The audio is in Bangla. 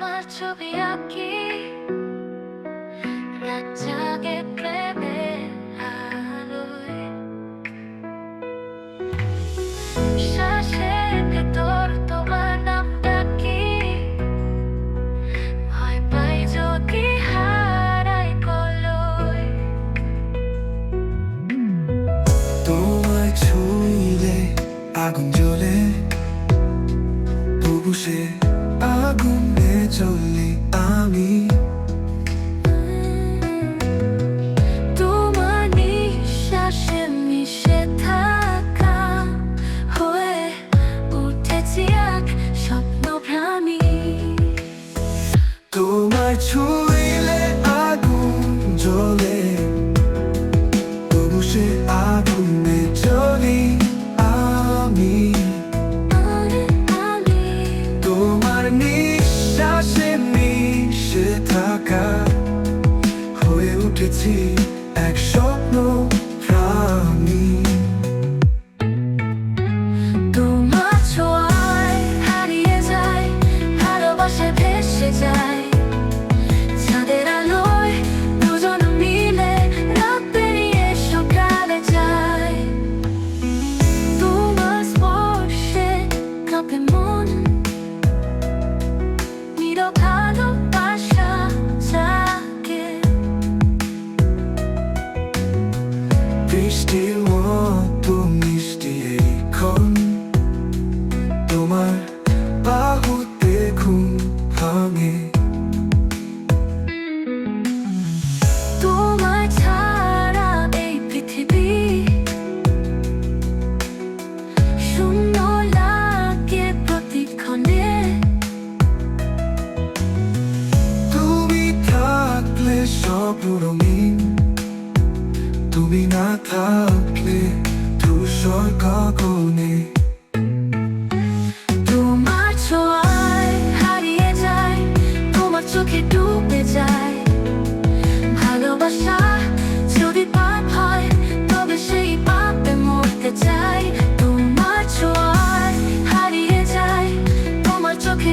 তোমার ছবি আঁকি রাত জাগে প্রেমের আলোয় শ্বাসের ভেতর তোমার নাম ডাকি ভয় পাই হারাই কলয় তোমায় ছুঁইলে আগুন জ্বলে তবু আগুনে চলি আমি তোমার নিঃশ্বাসে মিশে থাকা হয়ে উঠেছি এক স্বপ্নভ্রামী তোমায় ছুঁইলে আগুন জ্বলে তবু সে আগুনে চলি আমি। পেয়েছি এক রঙিন তুমি না থাকলে ধূসর কাকনে ভালোবাসা যদি পাপ তবে সেই পাপে মরতে তোমার হারিয়ে যায়, তোমার চোখে